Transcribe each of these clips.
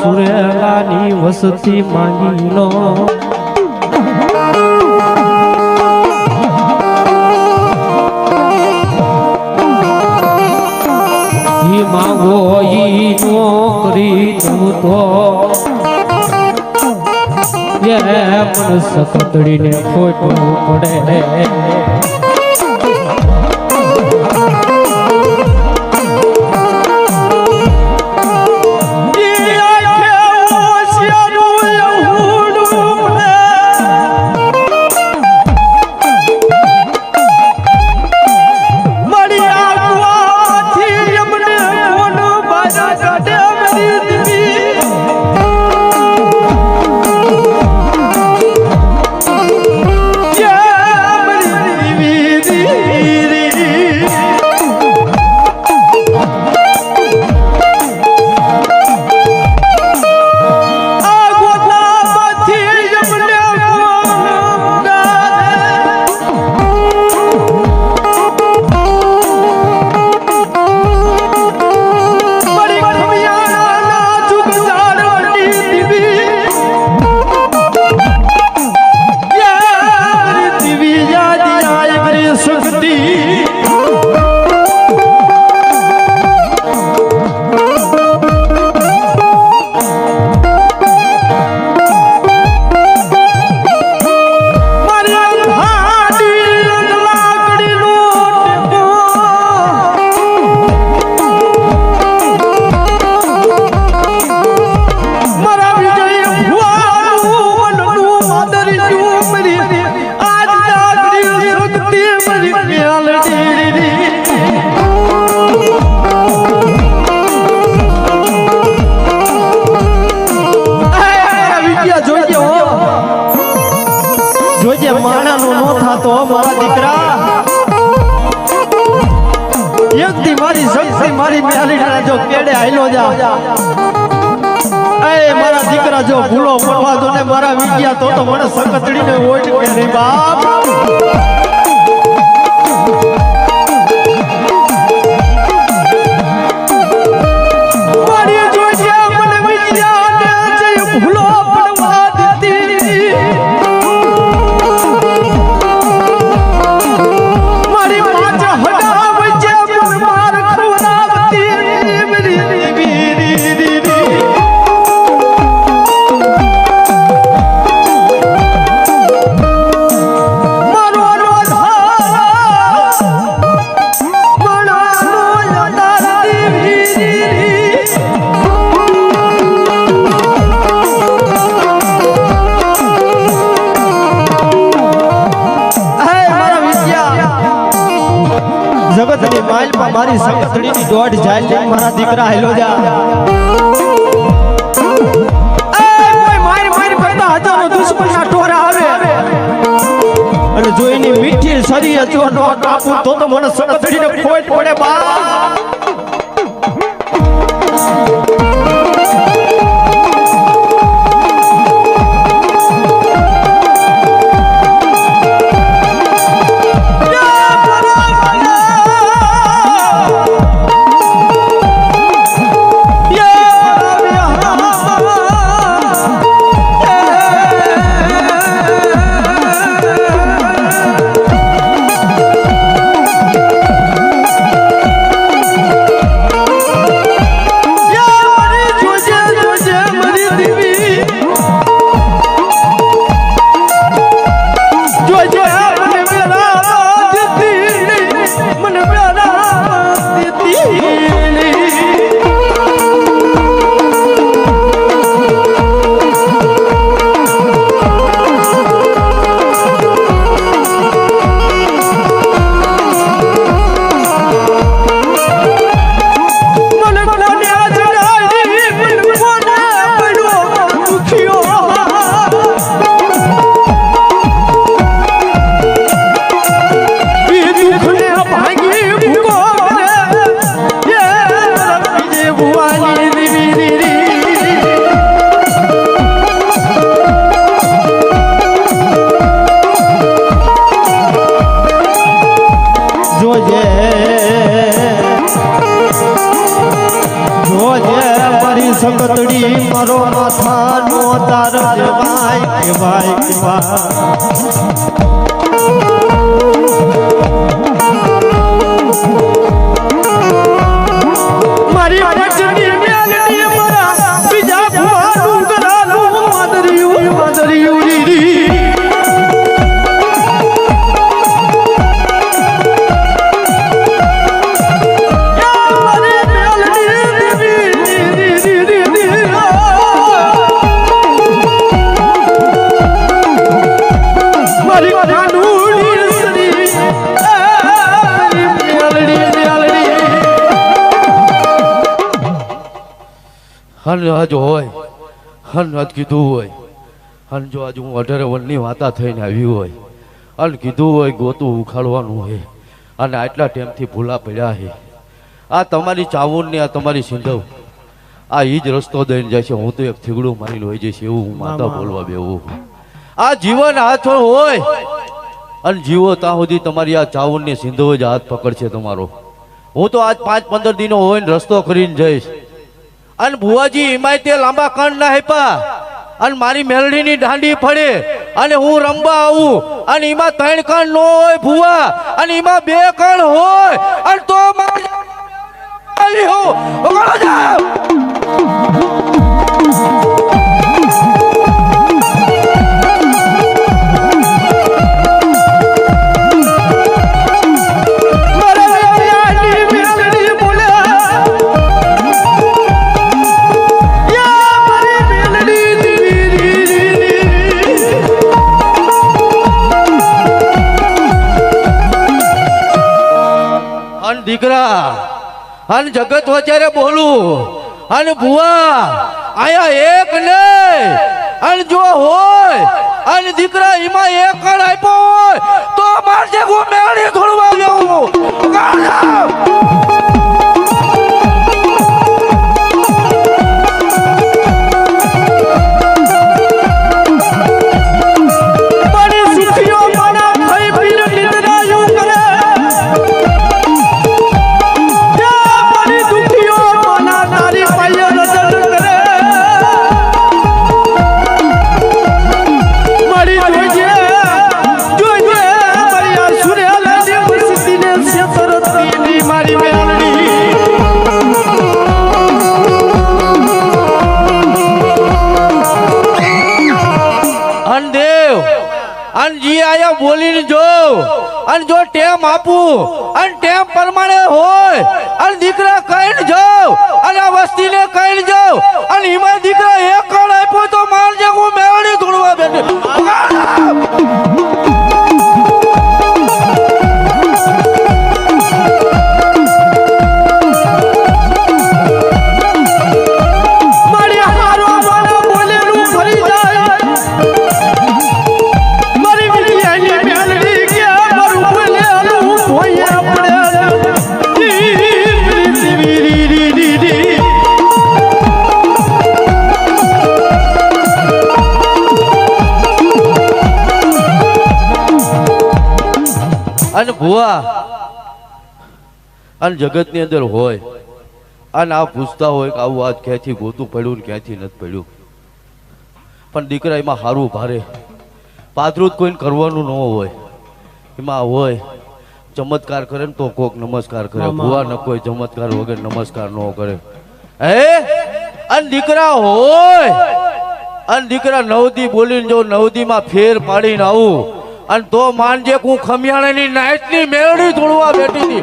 સુરેલાની વસતી માંગી લો માંગો ઈ નોકરી તું તો મન સકતડીને ખોટું પડે. ગયા તો તો વણ સકતડી ને ઓટ કે રે બાપ ગોઠ જાય મારા દીકરા હેલો જા. જોઈને મીઠી સરી અચવાનો કાપું તો તો મને સડસડીને ખોટ પડે બા. હન આજ હોય હન આજ કીધું હોય. હન જો આજ હું અઢારે વનની વાતા થઈને આવી હોય અન કીધું હોય ગોતું ઉખાડવાનું હોય અને આટલા ટાઈમથી ભૂલા પડ્યા છે આ તમારી ચાવુન ને આ તમારી સિંધવ આ એ જ રસ્તો દઈને જાય છે. હું તો એક થીગડું મારી હોય જઈશ એવું હું માતા બોલવા બેવું આ જીવન હાથ હોય અને જીવો ત્યાં સુધી તમારી આ ચાવુનની સિંધવ જ હાથ પકડશે તમારો. હું તો આજ પાંચ પંદર દિનો હોય ને રસ્તો કરીને જઈશ. અને ભુવાજી એમાંય તે લાંબા કણ ના હેપા અને મારી મેલડીની દાંડી ફળે. અને હું રમવા આવું. અને એમાં ત્રણ કણ નો હોય ભુવા. અને એમાં બે કણ હોય. અને તો મારી હું. દીકરા અને જગત વચારે બોલું અને ભુવા, આયા એક નહીં અને જો હોય અને દીકરા એમાં એક કણ આપ્યો હોય, તો મારજે ગો મેળી ધોળવા લેવું જગતની અંદર હોય. અને આ પૂછતા હોય કે આવું આજ ક્યાંથી ગોતું પડ્યું ને ક્યાંથી નથી પડ્યું. પણ દીકરા એમાં હારું ભારે. પાદરું કોઈને કરવાનું ન હોય. એમાં હોય. ચમત્કાર કરે ને તો કોક નમસ્કાર કરે. ભુવા ન કોઈ ચમત્કાર વગર નમસ્કાર ન કરે. હે? અને દીકરા હોય. અને દીકરા નવદી બોલીને જો નવદીમાં ફેર પાડીને આવું અને તો માનજે હું ખમિયાણાની નાઈટની મેળડી તોડવા બેઠી હતી.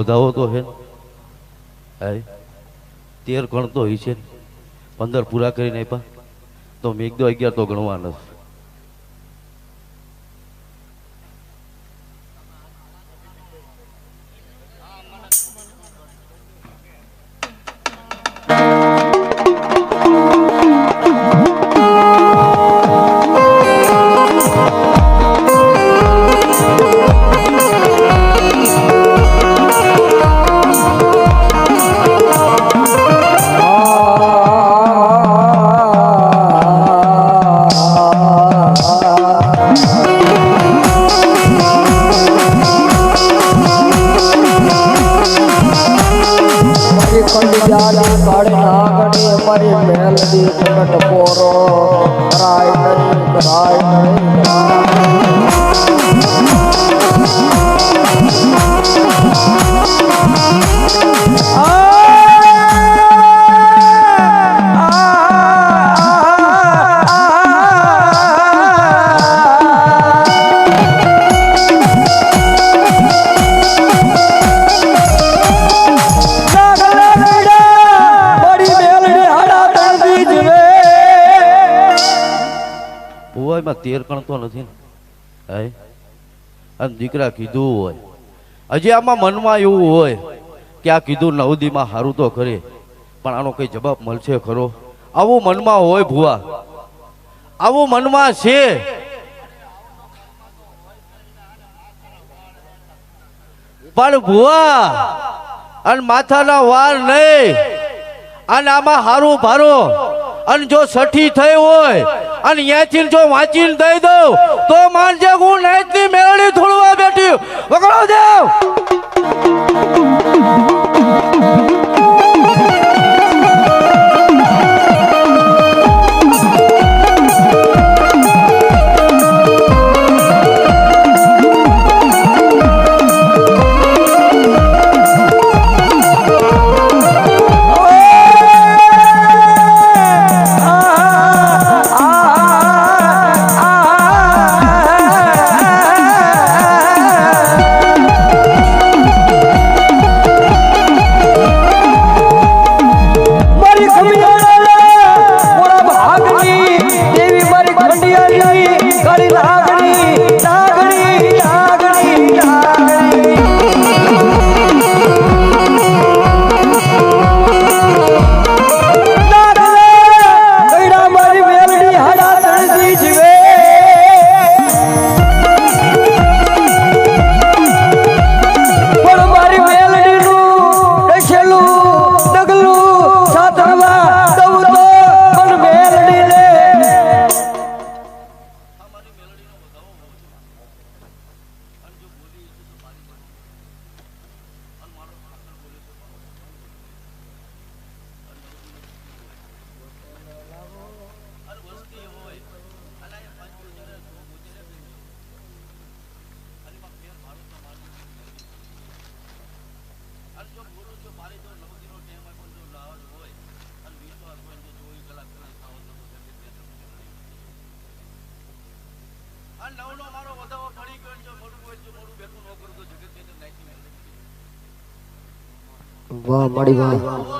વધાવો તો છે ને. તેર ગણતો હોય છે. પંદર પૂરા કરીને આપ્યા તો મેં એક દો અગિયાર તો ગણવા નથી તેર કણતો નથી ને. અને દીકરા કીધું હોય. હજી આમાં મનમાં એવું હોય કે આ કીધું નવદીમાં સારું તો કરે, પણ આનો કઈ જવાબ મળશે ખરો? આવું મનમાં હોય ભુવા. આવું મનમાં છે. પણ ભુવા, અને માથાના વાર નહીં. અને આમાં હારું ભારો. અને જો સઠી થઈ હોય અને ત્યાંથી જો વાંચીને દઈ દઉં, તો માનજે હું નાચની મેળડી થોડવા બેઠી. વગડો દેવ! મારી વાહ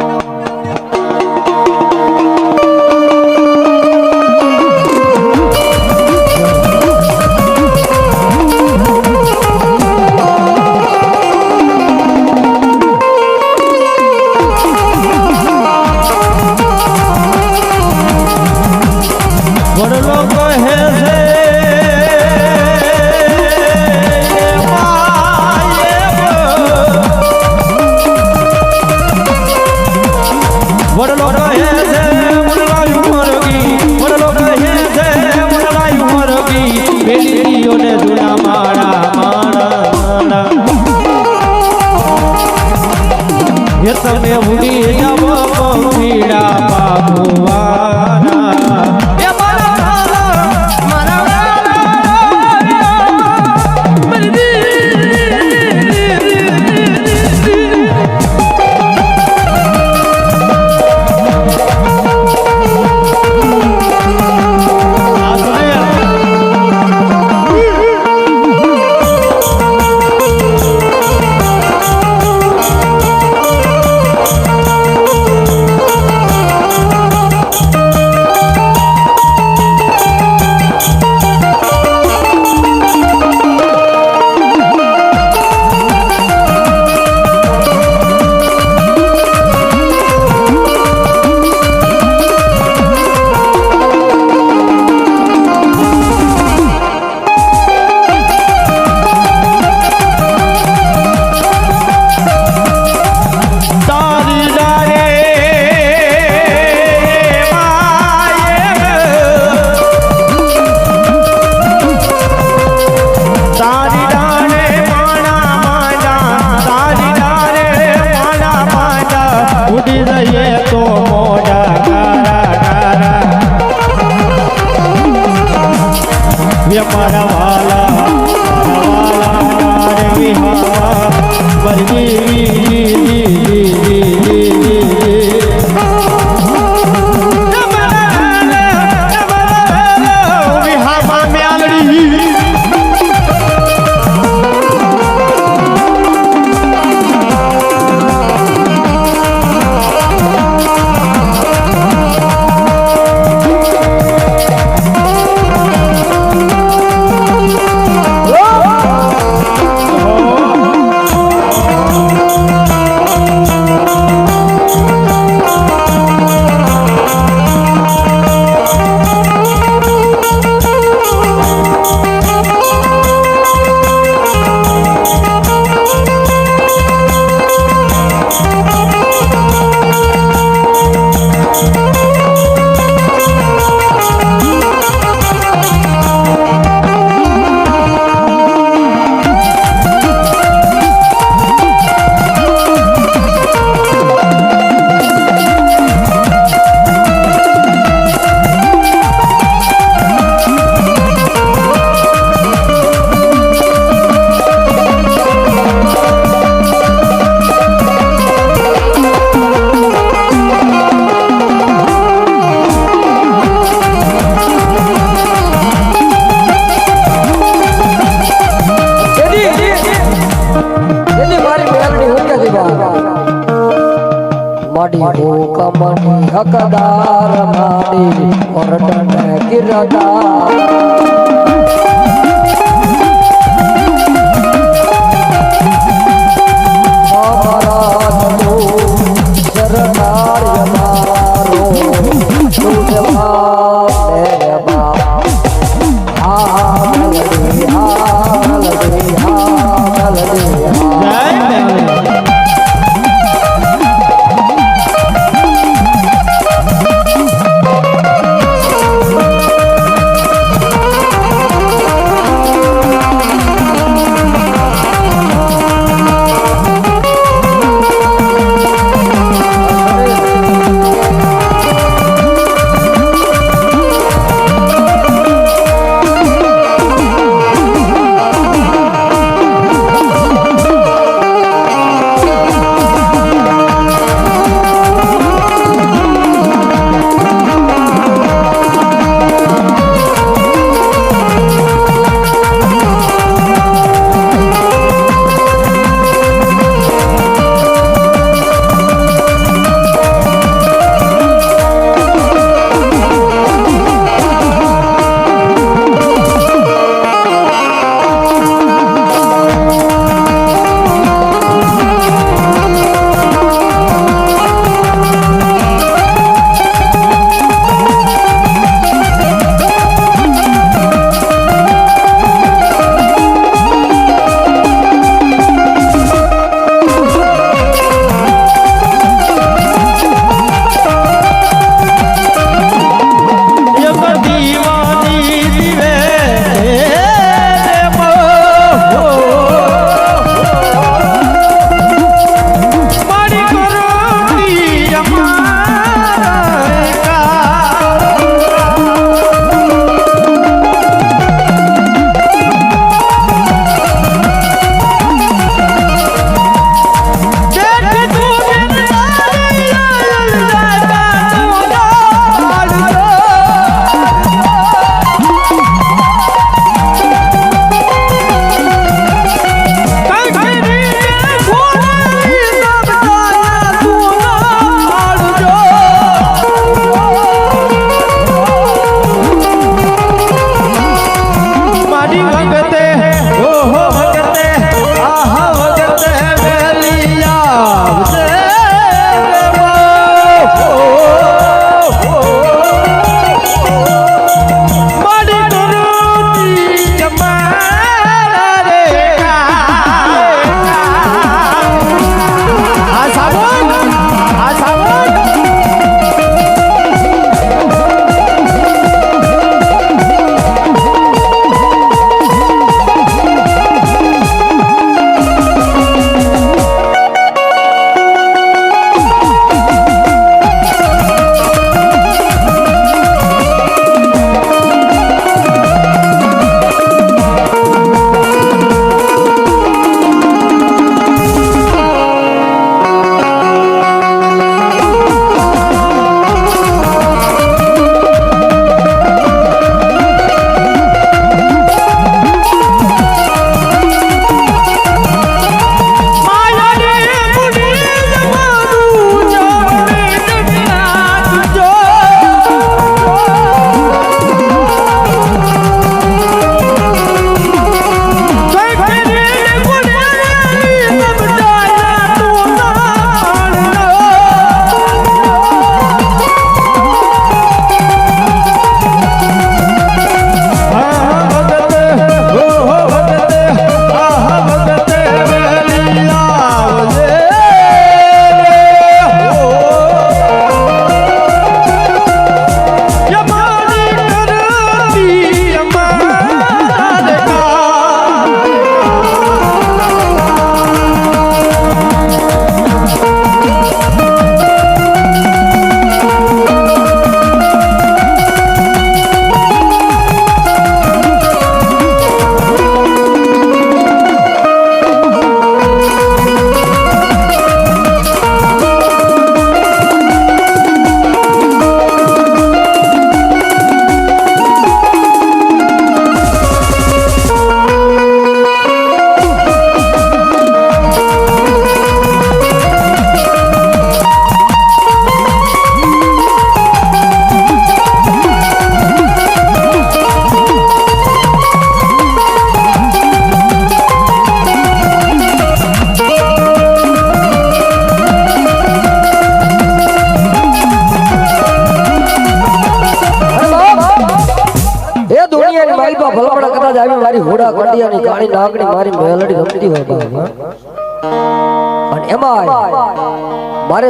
हवाला हवाला रवी हवा बलदेवी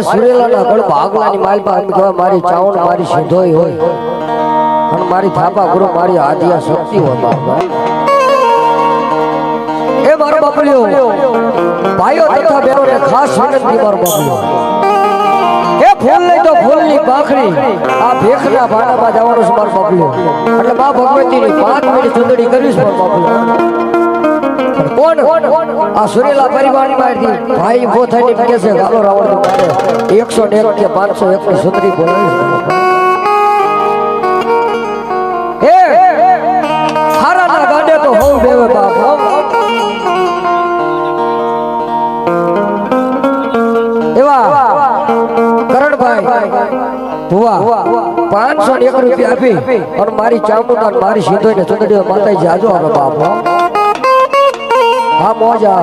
મારે સુરેલાના ગળ ભાગલાની માલ પર એમ કહેવાય મારી ચાવણ મારી સિંધોઈ હોય. પણ મારી થાપા ગુરુ મારી આદિયા શક્તિ હોય એ મારો બાપલિયો. ભાઈઓ તથા બહેનોને ખાસ વિનંતી મારો બાપલિયો. એ ફૂલ નહીં તો ફૂલની પાખડી. આ ભેખના ભાડામાં જવાનું છે મારો બાપલિયો. એટલે મા ભગવતીની પાંચ મિનિટ સુંદરી કરીશ મારો બાપલિયો. પાંચસો ની એક રૂપિયા આપી અને મારી ચામુંડા મારી સીધો ને ચંદડીઓ માતાજી જાજો આવે બાપ હો. હા મોજા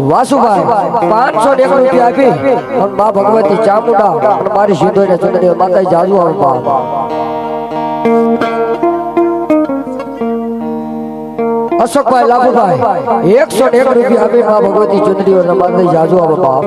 વાસુભાઈ પાંચસો ને એક રૂપિયા આપી અને મા ભગવતી ચામુંડા અને મારી સિંધોઈ ને ચંદડીઓ માતાજી જાજો આવે બાપ અશોકભાઈ લાભુભાઈ એકસો ને એક રૂપિયા આપી મા ભગવતી ચુંદડીઓ નમાતે જાજુ આવે બાપ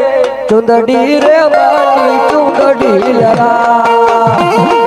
ચુંદડી રે મારી ચુંદડી લરા.